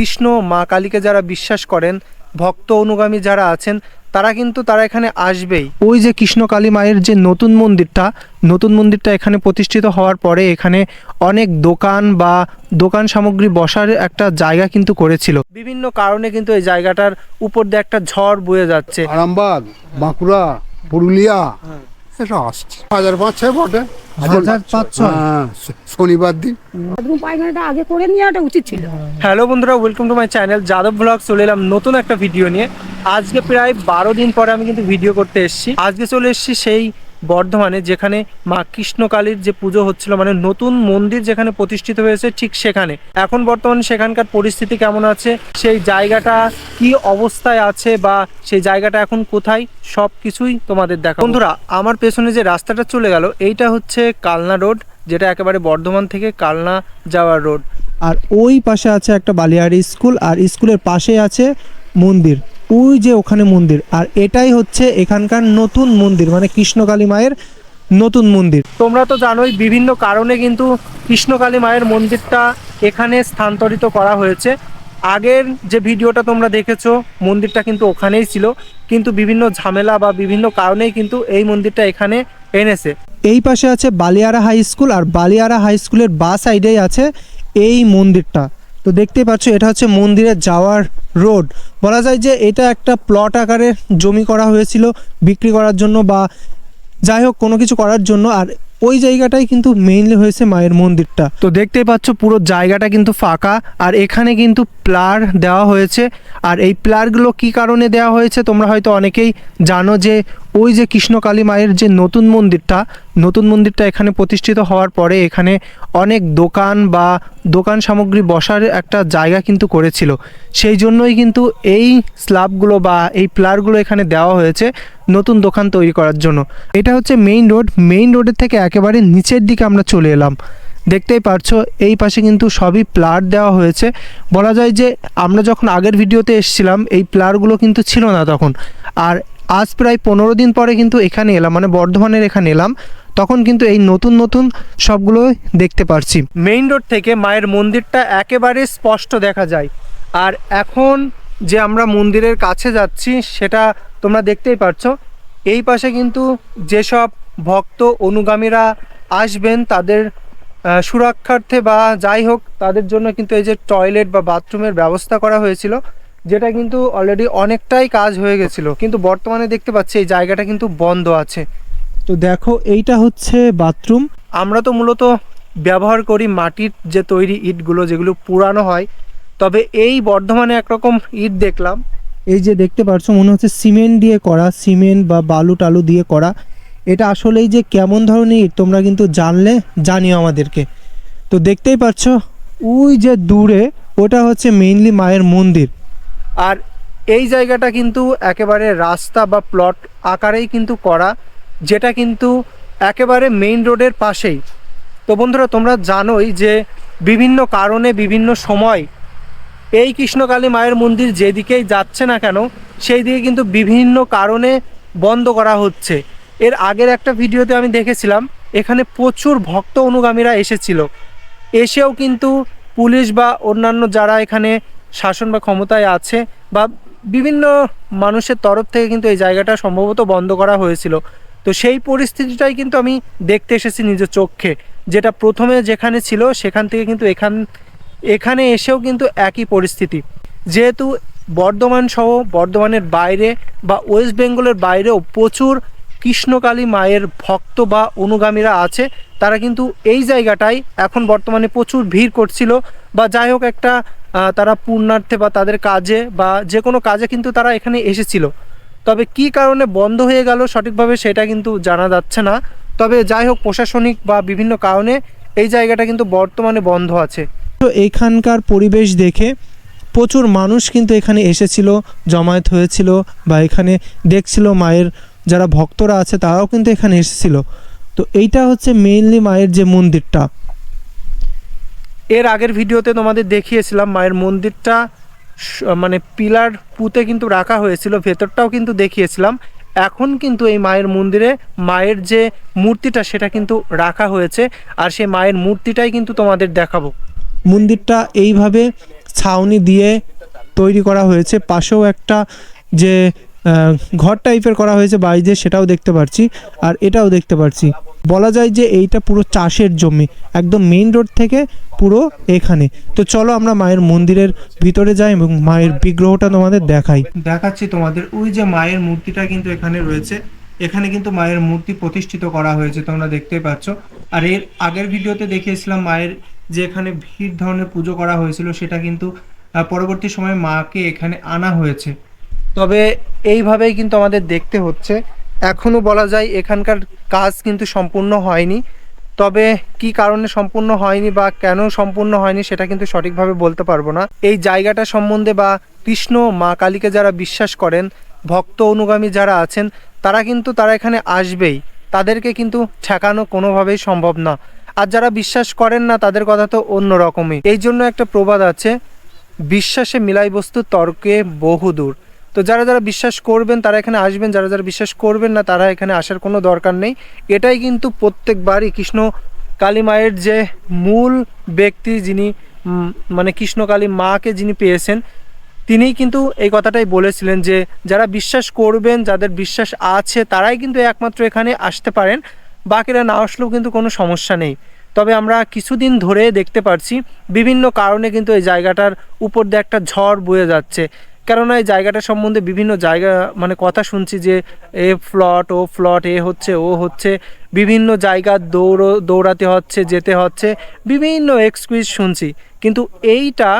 কৃষ্ণ মা কালীকে যারা বিশ্বাস করেন ভক্ত অনুগামী যারা আছেন তারা কিন্তু তারা এখানে আসবেই। ওই যে কৃষ্ণ কালী মায়ের যে নতুন মন্দিরটা নতুন মন্দিরটা এখানে প্রতিষ্ঠিত হওয়ার পরে এখানে অনেক দোকান বা দোকান সামগ্রী বসার একটা জায়গা কিন্তু করেছিল। বিভিন্ন কারণে কিন্তু এই জায়গাটার উপর দিয়ে একটা ঝড় বয়ে যাচ্ছে। আরামবাগ বাঁকুড়া পুরুলিয়া এসব আসছে হাজার পাঁচ ছয় বটে। হাজার পাঁচ ছয়? হ্যাঁ শনিবার দিন। পায়খানাটা আগে করে নেওয়াটা উচিত ছিল। হ্যালো বন্ধুরা welcome to my channel Yadav blog চলে এলাম নতুন একটা ভিডিও নিয়ে। আজকে প্রায় বারো দিন পরে আমি কিন্তু ভিডিও করতে এসেছি। আজকে চলে এসেছি সেই বর্ধমানে, যেখানে মা কৃষ্ণকালীর যে পুজো হচ্ছিল মানে নতুন মন্দির যেখানে প্রতিষ্ঠিত হয়েছে ঠিক সেখানে। এখন বর্তমানে সেখানকার পরিস্থিতি কেমন আছে? সেই জায়গাটা কি অবস্থায় আছে বা সেই জায়গাটা এখন কোথায়? সব কিছুই তোমাদের দেখা বন্ধুরা, আমার পেছনে যে রাস্তাটা চলে গেল, এইটা হচ্ছে কালনা রোড, যেটা একেবারে বর্ধমান থেকে কালনা যাওয়ার রোড। আর ওই পাশে আছে একটা বালিয়াড়ি স্কুল, আর স্কুলের পাশে আছে মন্দির। ওই যে ওখানে মন্দির। আর এটাই হচ্ছে এখানকার নতুন মন্দির মানে কৃষ্ণকালী মায়ের নতুন মন্দির। তোমরা তো জানোই বিভিন্ন কারণে কিন্তু কৃষ্ণকালী মায়ের মন্দিরটা এখানে স্থানান্তরিত করা হয়েছে। আগের যে ভিডিওটা তোমরা দেখেছ মন্দিরটা কিন্তু ওখানেই ছিল। কিন্তু বিভিন্ন ঝামেলা বা বিভিন্ন কারণেই কিন্তু এই মন্দিরটা এখানে এনেছে। এই পাশে আছে বালিয়ারা হাই স্কুল আর বালিয়ারা হাই স্কুলের বা সাইডেই আছে এই মন্দিরটা। তো দেখতেই পাচ্ছ, এটা হচ্ছে মন্দিরে যাওয়ার রোড। বলা যায় যে এটা একটা প্লট আকারে জমি করা হয়েছিল বিক্রি করার জন্য বা যাই হোক কোনো কিছু করার জন্য। আর ওই জায়গাটাই কিন্তু মেইনলি হয়েছে মায়ের মন্দিরটা। তো দেখতেই পাচ্ছ, পুরো জায়গাটা কিন্তু ফাঁকা। আর এখানে কিন্তু প্লার দেওয়া হয়েছে। আর এই প্লারগুলো কি কারণে দেওয়া হয়েছে, তোমরা হয়তো অনেকেই জানো যে ওই যে কৃষ্ণকালী মায়ের যে নতুন মন্দিরটা নতুন মন্দিরটা এখানে প্রতিষ্ঠিত হওয়ার পরে এখানে অনেক দোকান বা দোকান সামগ্রী বসার একটা জায়গা কিন্তু করেছিল। সেই জন্যই কিন্তু এই স্ল্যাবগুলো বা এই প্লারগুলো এখানে দেওয়া হয়েছে নতুন দোকান তৈরি করার জন্য। এটা হচ্ছে মেইন রোড। মেইন রোডের থেকে একেবারে নিচের দিকে আমরা চলে এলাম। দেখতেই পারছ, এই পাশে কিন্তু সবই প্লার দেওয়া হয়েছে। বলা যায় যে আমরা যখন আগের ভিডিওতে এসেছিলাম, এই প্লারগুলো কিন্তু ছিল না তখন। আর আজ প্রায় পনেরো দিন পরে কিন্তু এখানে এলাম মানে বর্ধমানের এখানে এলাম। তখন কিন্তু এই নতুন নতুন সবগুলো দেখতে পারছি। মেইন রোড থেকে মায়ের মন্দিরটা একেবারে স্পষ্ট দেখা যায়। আর এখন যে আমরা মন্দিরের কাছে যাচ্ছি, সেটা তোমরা দেখতেই পারছ। এই পাশে কিন্তু যেসব ভক্ত অনুগামীরা আসবেন, তাদের সুরক্ষার্থে বা যাই হোক, তাদের জন্য কিন্তু এই যে টয়লেট বা বাথরুমের ব্যবস্থা করা হয়েছিল। যেটা কিন্তু অলরেডি অনেকটাই কাজ হয়ে গেছিল। কিন্তু বর্তমানে দেখতে পাচ্ছি এই জায়গাটা কিন্তু বন্ধ আছে। তো দেখো এইটা হচ্ছে বাথরুম। আমরা তো মূলত ব্যবহার করি মাটির যে তৈরি ইটগুলো যেগুলো পুরানো হয়। তবে এই বর্ধমানে একরকম ইট দেখলাম। এই যে দেখতে পাচ্ছ মনে হচ্ছে সিমেন্ট দিয়ে করা সিমেন্ট বা বালু টালু দিয়ে করা। এটা আসলেই যে কেমন ধরনের ইট তোমরা কিন্তু জানলে জানিও আমাদেরকে। তো দেখতেই পাচ্ছ ওই যে দূরে ওটা হচ্ছে মেইনলি মায়ের মন্দির। আর এই জায়গাটা কিন্তু একেবারে রাস্তা বা প্লট আকারেই কিন্তু করা, যেটা কিন্তু একেবারে মেইন রোডের পাশেই। তো বন্ধুরা, তোমরা জানোই যে বিভিন্ন কারণে, বিভিন্ন সময় এই কৃষ্ণকালী মায়ের মন্দির যেদিকেই যাচ্ছে না কেন সেই দিকে কিন্তু বিভিন্ন কারণে বন্ধ করা হচ্ছে। এর আগের একটা ভিডিওতে আমি দেখেছিলাম, এখানে প্রচুর ভক্ত অনুগামীরা এসেছিল। এসেও কিন্তু পুলিশ বা অন্যান্য যারা এখানে শাসন বা ক্ষমতায় আছে বা বিভিন্ন মানুষের তরফ থেকে কিন্তু এই জায়গাটা সম্ভবত বন্ধ করা হয়েছিল। তো সেই পরিস্থিতিটাই কিন্তু আমি দেখতে এসেছি নিজের চোখে। যেটা প্রথমে যেখানে ছিল সেখান থেকে কিন্তু এখান, এখানে এসেও কিন্তু একই পরিস্থিতি। যেহেতু বর্ধমান সহ বর্ধমানের বাইরে বা ওয়েস্ট বেঙ্গলের বাইরেও প্রচুর কৃষ্ণকালী মায়ের ভক্ত বা অনুগামীরা আছে, তারা কিন্তু এই জায়গাটায় এখন বর্তমানে প্রচুর ভিড় করছিল বা যাই হোক একটা তারা পূর্ণার্থে বা তাদের কাজে বা যে কোনো কাজে কিন্তু তারা এখানে এসেছিল। তবে কি কারণে বন্ধ হয়ে গেল সঠিকভাবে সেটা কিন্তু জানা যাচ্ছে না। তবে যাই হোক, প্রশাসনিক বা বিভিন্ন কারণে এই জায়গাটা কিন্তু বর্তমানে বন্ধ আছে। তো এখানকার পরিবেশ দেখে প্রচুর মানুষ কিন্তু এখানে এসেছিল, জমায়েত হয়েছিল বা এখানে দেখছিল মায়ের যারা ভক্তরা আছে তারাও কিন্তু এখানে এসেছিল। তো এইটা হচ্ছে মেইনলি মায়ের যে মন্দিরটা। এর আগের ভিডিওতে তোমাদের দেখিয়েছিলাম মায়ের মন্দিরটা মানে পিলার পুঁতে কিন্তু রাখা হয়েছিল, ভেতরটাও কিন্তু দেখিয়েছিলাম। এখন কিন্তু এই মায়ের মন্দিরে মায়ের যে মূর্তিটা সেটা কিন্তু রাখা হয়েছে, আর সেই মায়ের মূর্তিটাই কিন্তু তোমাদের দেখাবো। মন্দিরটা এইভাবে ছাউনি দিয়ে তৈরি করা হয়েছে, পাশেও একটা যে ঘর টাইপের করা হয়েছে বাইরে সেটাও দেখতে পাচ্ছি আর এটাও দেখতে পাচ্ছি বলা যায় যে এইটা পুরো চাষের জমি, একদম মেইন রোড থেকে পুরো এখানে। তো চলো আমরা মায়ের মন্দিরের ভিতরে যাই এবং মায়ের বিগ্রহটা তোমাদের দেখাই। দেখাচ্ছি তোমাদের। ওই যে মায়ের মূর্তিটা কিন্তু এখানে রয়েছে। এখানে কিন্তু মায়ের মূর্তি প্রতিষ্ঠিত করা হয়েছে, তোমরা দেখতেই পাচ্ছ। আর এর আগের ভিডিওতে দেখিয়েছিলাম মায়ের যে এখানে ভিড় ধরনের পুজো করা হয়েছিল, সেটা কিন্তু পরবর্তী সময়ে মাকে এখানে আনা হয়েছে। তবে এইভাবেই কিন্তু আমাদের দেখতে হচ্ছে। এখনও বলা যায় এখানকার কাজ কিন্তু সম্পূর্ণ হয়নি। তবে কি কারণে সম্পূর্ণ হয়নি বা কেন সম্পূর্ণ হয়নি সেটা কিন্তু সঠিকভাবে বলতে পারব না। এই জায়গাটা সম্বন্ধে বা কৃষ্ণ মা কালীকে যারা বিশ্বাস করেন, ভক্ত অনুগামী যারা আছেন, তারা কিন্তু তারা এখানে আসবেই। তাদেরকে কিন্তু ঠেকানো কোনোভাবেই সম্ভব না। আর যারা বিশ্বাস করেন না, তাদের কথা তো অন্য রকমই। এই জন্য একটা প্রবাদ আছে, বিশ্বাসে মিলাই বস্তু তর্কে বহুদূর। তো যারা যারা বিশ্বাস করবেন, তারা এখানে আসবেন। যারা যারা বিশ্বাস করবেন না, তারা এখানে আসার কোনো দরকার নেই। এটাই কিন্তু প্রত্যেকবারই কৃষ্ণ কালী মায়ের যে মূল ব্যক্তি যিনি মানে কৃষ্ণ কালী মাকে যিনি পেয়েছেন, তিনিই কিন্তু এই কথাটাই বলেছিলেন যে, যারা বিশ্বাস করবেন, যাদের বিশ্বাস আছে, তারাই কিন্তু একমাত্র এখানে আসতে পারেন। বাকিরা না আসলেও কিন্তু কোনো সমস্যা নেই। তবে আমরা কিছুদিন ধরে দেখতে পারছি, বিভিন্ন কারণে কিন্তু এই জায়গাটার উপর দিয়ে একটা ঝড় বয়ে যাচ্ছে। কেননা এই জায়গাটা সম্বন্ধে বিভিন্ন জায়গা মানে কথা শুনছি যে এ ফ্লট, ও ফ্লট, এ হচ্ছে, ও হচ্ছে, বিভিন্ন জায়গা দৌড়, দৌড়াতে হচ্ছে, যেতে হচ্ছে, বিভিন্ন এক্সকিউজ শুনছি। কিন্তু এইটা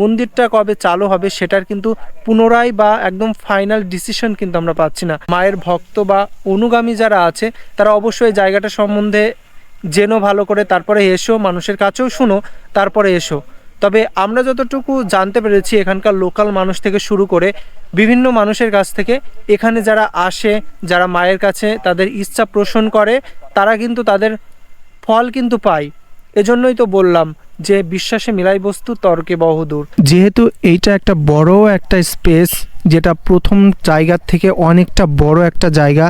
মন্দিরটা কবে চালু হবে সেটার কিন্তু পুনরায় বা একদম ফাইনাল ডিসিশন কিন্তু আমরা পাচ্ছি না। মায়ের ভক্ত বা অনুগামী যারা আছে, তারা অবশ্যই জায়গাটা সম্বন্ধে জেনো ভালো করে, তারপরে এসো, মানুষের কাছেও শুনো, তারপরে এসো। তবে আমরা যতটুকু জানতে পেরেছি এখানকার লোকাল মানুষ থেকে শুরু করে বিভিন্ন মানুষের কাছ থেকে, এখানে যারা আসে, যারা মায়ের কাছে তাদের ইচ্ছা পোষণ করে, তারা কিন্তু তাদের ফল কিন্তু পায়। এজন্যই তো বললাম যে বিশ্বাসে মিলাই বস্তু তর্কে বহুদূর। যেহেতু এইটা একটা বড় একটা স্পেস, যেটা প্রথম জায়গার থেকে অনেকটা বড় একটা জায়গা,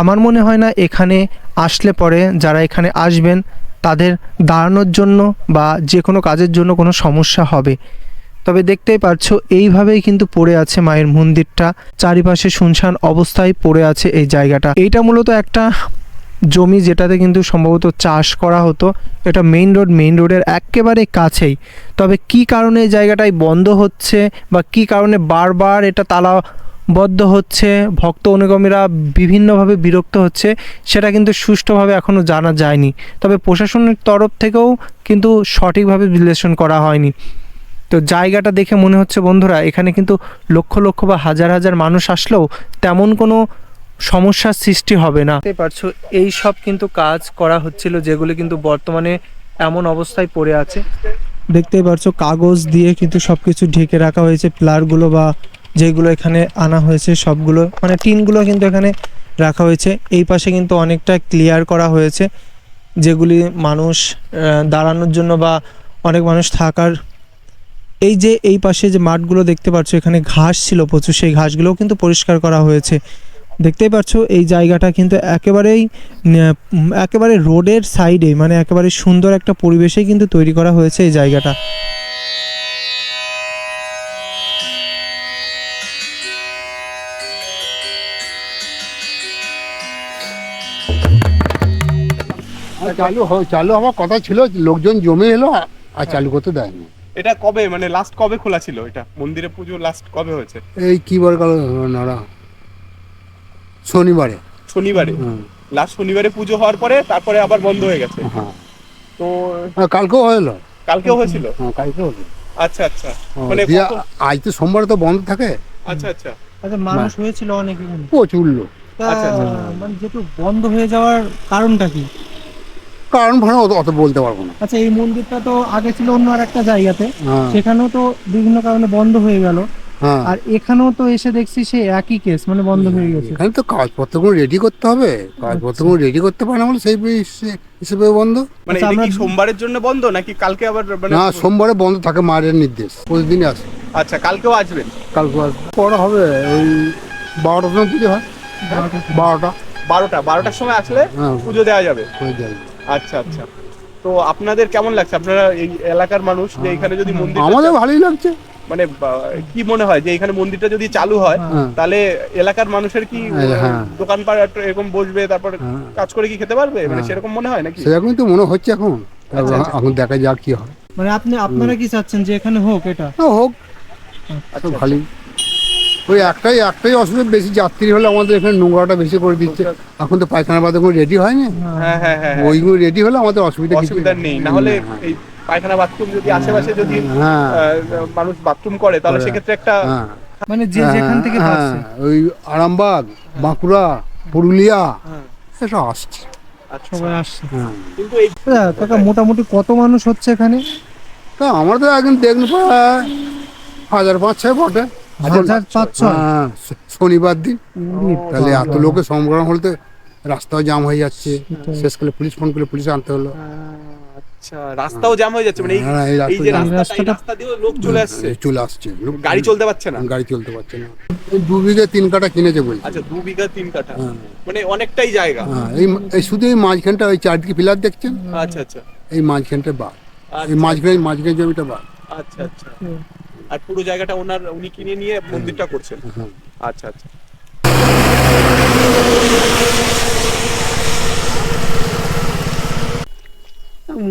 আমার মনে হয় না এখানে আসলে পরে যারা এখানে আসবেন তাদের দাঁড়ানোর জন্য বা যে কোনো কাজের জন্য কোনো সমস্যা হবে। তবে দেখতেই পারছ, এইভাবেই কিন্তু পড়ে আছে মায়ের মন্দিরটা। চারিপাশে শুনশান অবস্থায় পড়ে আছে এই জায়গাটা। এইটা মূলত একটা জমি যেটাতে কিন্তু সম্ভবত চাষ করা হতো। এটা মেইন রোড, মেইন রোডের একেবারে কাছেই। তবে কি কারণে এই জায়গাটায় বন্ধ হচ্ছে বা কি কারণে বারবার এটা তালাবদ্ধ হচ্ছে ভক্ত অনুগামীরা বিভিন্নভাবে বিরক্ত হচ্ছে সেটা কিন্তু সুষ্ঠুভাবে এখনও জানা যায়নি। তবে প্রশাসনের তরফ থেকেও কিন্তু সঠিকভাবে বিশ্লেষণ করা হয়নি। তো জায়গাটা দেখে মনে হচ্ছে বন্ধুরা এখানে কিন্তু লক্ষ লক্ষ বা হাজার হাজার মানুষ আসলেও তেমন কোনো সমস্যার সৃষ্টি হবে না। দেখতে পারছ এই সব কিন্তু কাজ করা হচ্ছিল যেগুলি কিন্তু বর্তমানে এমন অবস্থায় পড়ে আছে। দেখতেই পারছ কাগজ দিয়ে কিন্তু সব কিছু ঢেকে রাখা হয়েছে প্লারগুলো বা যেগুলো এখানে আনা হয়েছে সবগুলো মানে টিনগুলো কিন্তু এখানে রাখা হয়েছে। এই পাশে কিন্তু অনেকটা ক্লিয়ার করা হয়েছে যেগুলি মানুষ দাঁড়ানোর জন্য বা অনেক মানুষ থাকার। এই যে এই পাশে যে মাঠগুলো দেখতে পাচ্ছ, এখানে ঘাস ছিল প্রচুর, সেই ঘাসগুলোও কিন্তু পরিষ্কার করা হয়েছে। দেখতেই পাচ্ছ এই জায়গাটা কিন্তু একেবারেই একেবারে রোডের সাইডে মানে একেবারে সুন্দর একটা পরিবেশেই কিন্তু তৈরি করা হয়েছে এই জায়গাটা। চালু চালু হওয়ার কথা ছিল লোকজন জমে এলো আর- চালু করতে দেয়নি। এটা কবে মানে লাস্ট কবে খোলা ছিল এটা? মন্দিরে পুজো লাস্ট কবে হয়েছে? এই কি বার কাল নাড়া শনিবারে। শনিবারে? লাস্ট শনিবারে পুজো হওয়ার পরে তারপরে আবার বন্ধ হয়ে গেছে? হ্যাঁ। তো হ্যাঁ, কালকেও হলো কালকেও হয়েছিল? হ্যাঁ কালকেও হলো আচ্ছা আচ্ছা। মানে আজ তো সোমবার তো বন্ধ থাকে। আচ্ছা আচ্ছা। আচ্ছা মানুষ হয়েছিল অনেক প্রচুর লোক। আচ্ছা, আচ্ছা। মানে যেহেতু বন্ধ হয়ে যাওয়ার কারণটা কি? কারণ ভাড়া অত বলতে পারব না। আচ্ছা এই মন্দিরটা তো আগে ছিল অন্য আর একটা জায়গাতে। হ্যাঁ। সেখানেও তো বিভিন্ন কারণে বন্ধ হয়ে গেল। হ্যাঁ। আর এখানেও তো এসে দেখছি সে একই কেস মানে বন্ধ হয়ে গেছে। এখানে তো কাগজপত্রগুলো রেডি করতে হবে। কাগজপত্রগুলো রেডি করতে পারে না বলে সেই হিসেবে বন্ধ। মানে আচ্ছা, এটা কি সোমবারের জন্য বন্ধ নাকি কালকে আবার মানে না সোমবারে বন্ধ থাকে মায়ের নির্দেশ প্রতিদিনই আসে। আচ্ছা কালকেও আসবেন? কালকে আসবে। পরে হবে ওই বারোটার সময় পুজো হয়। বারোটা। বারোটা বারোটার সময় আসলে হ্যাঁ। পুজো দেওয়া যাবে। হয়ে যাবে। আচ্ছা আচ্ছা। তো আপনাদের কেমন লাগছে? আপনারা এই এলাকার মানুষ যে এখানে যদি মন্দির আমাদের ভালোই লাগছে। মানে কি মনে হয় যে এখানে মন্দিরটা যদি চালু হয় হ্যাঁ। তাহলে এলাকার মানুষের কি হ্যাঁ। দোকানপাট এরকম বসবে তারপর হ্যাঁ। কাজ করে কি খেতে পারবে? মানে হ্যাঁ। সেরকম মনে হয় নাকি? সেরকমই তো মনে হচ্ছে এখন। আচ্ছা, আচ্ছা। এখন দেখা যাক কি হয়। মানে আপনি আপনারা কি চাচ্ছেন যে এখানে হোক এটা? হ্যাঁ, হোক। আচ্ছা, ভালোই ওই একটাই একটাই অসুবিধা বেশি যাত্রী হলে আমাদের এখানে নোংরাটা বেশি করে দিচ্ছে। এখন তো পায়খানা বাদে কোনো রেডি হয়নি। হ্যাঁ হ্যাঁ হ্যাঁ হ্যাঁ। ওইগুলো রেডি হলে আমাদের অসুবিধা অসুবিধা নেই। না হলে এই পায়খানা বাথরুম যদি আশেপাশে যদি হ্যাঁ। মানুষ বাথরুম করে তাহলে সেক্ষেত্রে একটা হ্যাঁ। মানে যে যেখান থেকে হ্যাঁ, ওই আরামবাগ বাঁকুড়া পুরুলিয়া হ্যাঁ, এসব আসছে। আচ্ছা। সবাই আসছে। হ্যাঁ। কিন্তু এই কাকা মোটামুটি কত মানুষ হচ্ছে এখানে? তা আমরা তো একদিন দেখুন হাজার পাঁচ ছয় বটে। হাজার পাঁচ ছয়। হ্যাঁ শনিবার দিন। তাহলে এত লোকের সমাগম রাস্তাও জাম হয়ে যাচ্ছে। শেষকালে পুলিশ ফোন করে পুলিশ আনতে হলো। আচ্ছা রাস্তাও হয়ে যাচ্ছে মানে এই হ্যাঁ, এই যে রাস্তা লোক চলে আসছে। চলে আসছে। গাড়ি চলতে পারছে না। গাড়ি চলতে পারছে না। দু বিঘে তিন কাটা কিনেছে বলছে। আচ্ছা দু বিঘা তিন কাঠা। মানে অনেকটাই জায়গা। হ্যাঁ এই এই শুধু এই মাঝখানটা ওই চারদিকে পিলার দেখছেন? আচ্ছা আচ্ছা। এই মাঝখানটা বাদ। এই আচ্ছা। মাঝখানে মাঝখানে জমিটা বাদ। আচ্ছা আচ্ছা। আর পুরো জায়গাটা ওনার উনি কিনে নিয়ে মন্দিরটা করছেন। আচ্ছা আচ্ছা।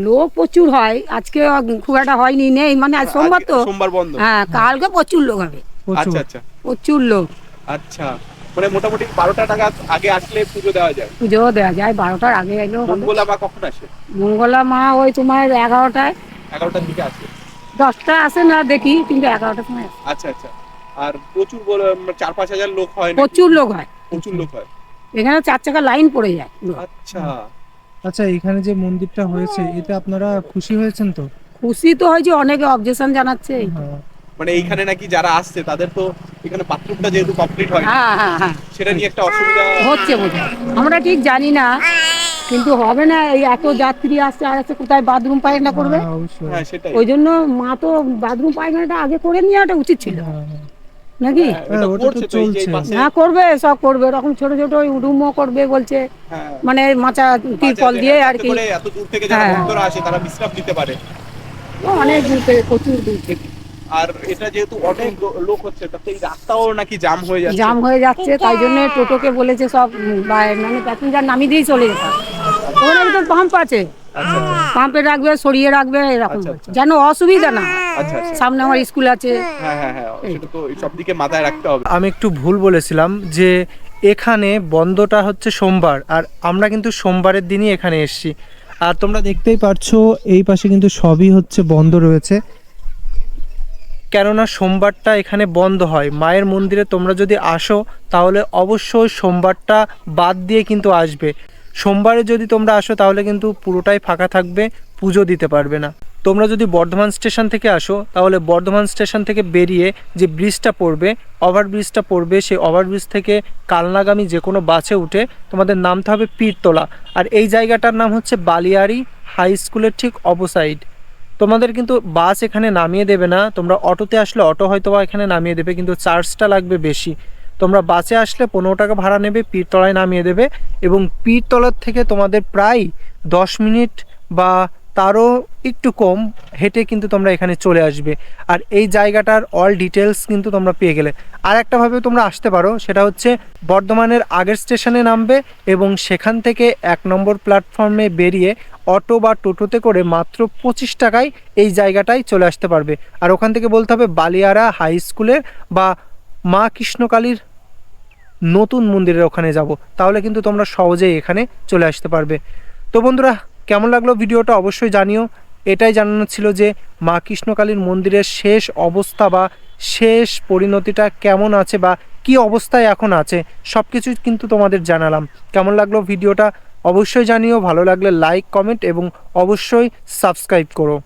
লোক প্রচুর হয়। আজকে খুব একটা হয়নি নেই। মানে আজ সোমবার তো। সোমবার বন্ধ। হ্যাঁ কালকে প্রচুর লোক হবে। আচ্ছা আচ্ছা। প্রচুর লোক। আচ্ছা। মানে মোটামুটি বারোটা টাকা আগে আসলে পুজো দেওয়া যায়? পুজো দেওয়া যায় বারোটার আগে হবে মঙ্গলা বা কখন আসে? মঙ্গলা মা ওই তোমার এগারোটায়। এগারোটার দিকে আসে। দশটা আসে না দেখি কিন্তু এগারোটার সময় আসে। আচ্ছা আচ্ছা। আর প্রচুর বলে- মানে চার পাঁচ হাজার লোক হয় না প্রচুর লোক হয়। প্রচুর লোক হয়। এখানে চার চাকা লাইন পড়ে যায়। আচ্ছা। আচ্ছা এখানে যে মন্দিরটা হয়েছে এতে আপনারা খুশি হয়েছেন তো? খুশি তো হয়েছে অনেকে অবজেকশন জানাচ্ছে। হ্যাঁ। মানে এইখানে নাকি যারা আসছে তাদের তো এখানে বাথরুমটা যেহেতু কমপ্লিট হয় হ্যাঁ হ্যাঁ হ্যাঁ। সেটা নিয়ে একটা অসুবিধা হচ্ছে বোধহয় আমরা ঠিক জানি না কিন্তু হবে না এই এত যাত্রী আসছে আর আসছে কোথায় বাথরুম পায়খানা করবে? হ্যাঁ, সেটাই। ওই জন্য মা তো বাথরুম পায়খানাটা আগে করে নেওয়াটা উচিত ছিল। নাকি? হ্যাঁ, হ্যাঁ করবে সব করবে এরকম ছোট ছোট রুমও করবে বলছে। মানে মাচা তিরপল দিয়ে আর কি। করে এত দূর থেকে যারা। ভক্তরা আসে তারা বিশ্রাম নিতে পারে। অনেক দূর থেকে প্রচুর দূর থেকে। আর এটা যেহেতু অনেক লোক হচ্ছে তাতে এই রাস্তাও নাকি জাম হয়ে যাচ্ছে। জাম হয়ে যাচ্ছে তাই জন্য টোটোকে বলেছে সব মানে প্যাসেঞ্জার নামিয়ে দিয়েই চলে যেতে ওখানে ভিতর পাম্প আছে। আচ্ছা আচ্ছা। পাম্পে রাখবে সরিয়ে রাখবে এরকম আচ্ছা, যেন অসুবিধা না আচ্ছা আচ্ছা। সামনে আমার স্কুল আছে। হ্যাঁ হ্যাঁ হ্যাঁ সেটা তো সব দিকে মাথায় রাখতে হবে। আমি একটু ভুল বলেছিলাম যে এখানে বন্ধটা হচ্ছে সোমবার আর আমরা কিন্তু সোমবারের দিনই এখানে এসেছি। আর তোমরা দেখতেই পারছ এই পাশে কিন্তু সবই হচ্ছে বন্ধ রয়েছে। কেননা সোমবারটা এখানে বন্ধ হয়। মায়ের মন্দিরে তোমরা যদি আসো, তাহলে অবশ্যই সোমবারটা বাদ দিয়ে কিন্তু আসবে। সোমবারে যদি তোমরা আসো, তাহলে কিন্তু পুরোটাই ফাঁকা থাকবে, পুজো দিতে পারবে না। তোমরা যদি বর্ধমান স্টেশন থেকে আসো, তাহলে বর্ধমান স্টেশন থেকে বেরিয়ে যে ব্রিজটা পড়বে ওভারব্রিজটা পড়বে, সেই ওভারব্রিজ থেকে কালনাগামী যে কোনো বাসে উঠে তোমাদের নামতে হবে পীরতলা। আর এই জায়গাটার নাম হচ্ছে বালিয়াড়ি হাই স্কুলের ঠিক অপোসাইড তোমাদের কিন্তু বাস এখানে নামিয়ে দেবে না। তোমরা অটোতে আসলে অটো হয়তো এখানে নামিয়ে দেবে, কিন্তু চার্জটা লাগবে বেশি। তোমরা বাসে আসলে পনেরো টাকা ভাড়া নেবে পীরতলায় নামিয়ে দেবে এবং পীরতলার থেকে তোমাদের প্রায় দশ মিনিট বা তারও একটু কম, হেঁটে কিন্তু তোমরা এখানে চলে আসবে। আর এই জায়গাটার অল ডিটেলস কিন্তু তোমরা পেয়ে গেলে। আর একটাভাবে তোমরা আসতে পারো, সেটা হচ্ছে বর্ধমানের আগের স্টেশনে নামবে এবং সেখান থেকে এক নম্বর প্ল্যাটফর্মে বেরিয়ে অটো বা টোটোতে করে মাত্র পঁচিশ টাকায় এই জায়গাটায় চলে আসতে পারবে। আর ওখান থেকে বলতে হবে বালিয়ারা হাই স্কুলের বা মা কৃষ্ণকালীর নতুন মন্দিরের ওখানে যাব। তাহলে কিন্তু তোমরা সহজেই এখানে চলে আসতে পারবে। তো বন্ধুরা কেমন লাগল ভিডিওটা অবশ্যই জানিও। এটাই জানানো ছিল যে মা কৃষ্ণকালীর মন্দিরের শেষ অবস্থা বা শেষ পরিণতিটা কেমন আছে বা কি অবস্থায় এখন আছে সব কিছুই কিন্তু তোমাদের জানালাম। কেমন লাগল ভিডিওটা অবশ্যই জানিও, ভালো লাগলে লাইক কমেন্ট এবং অবশ্যই সাবস্ক্রাইব করো।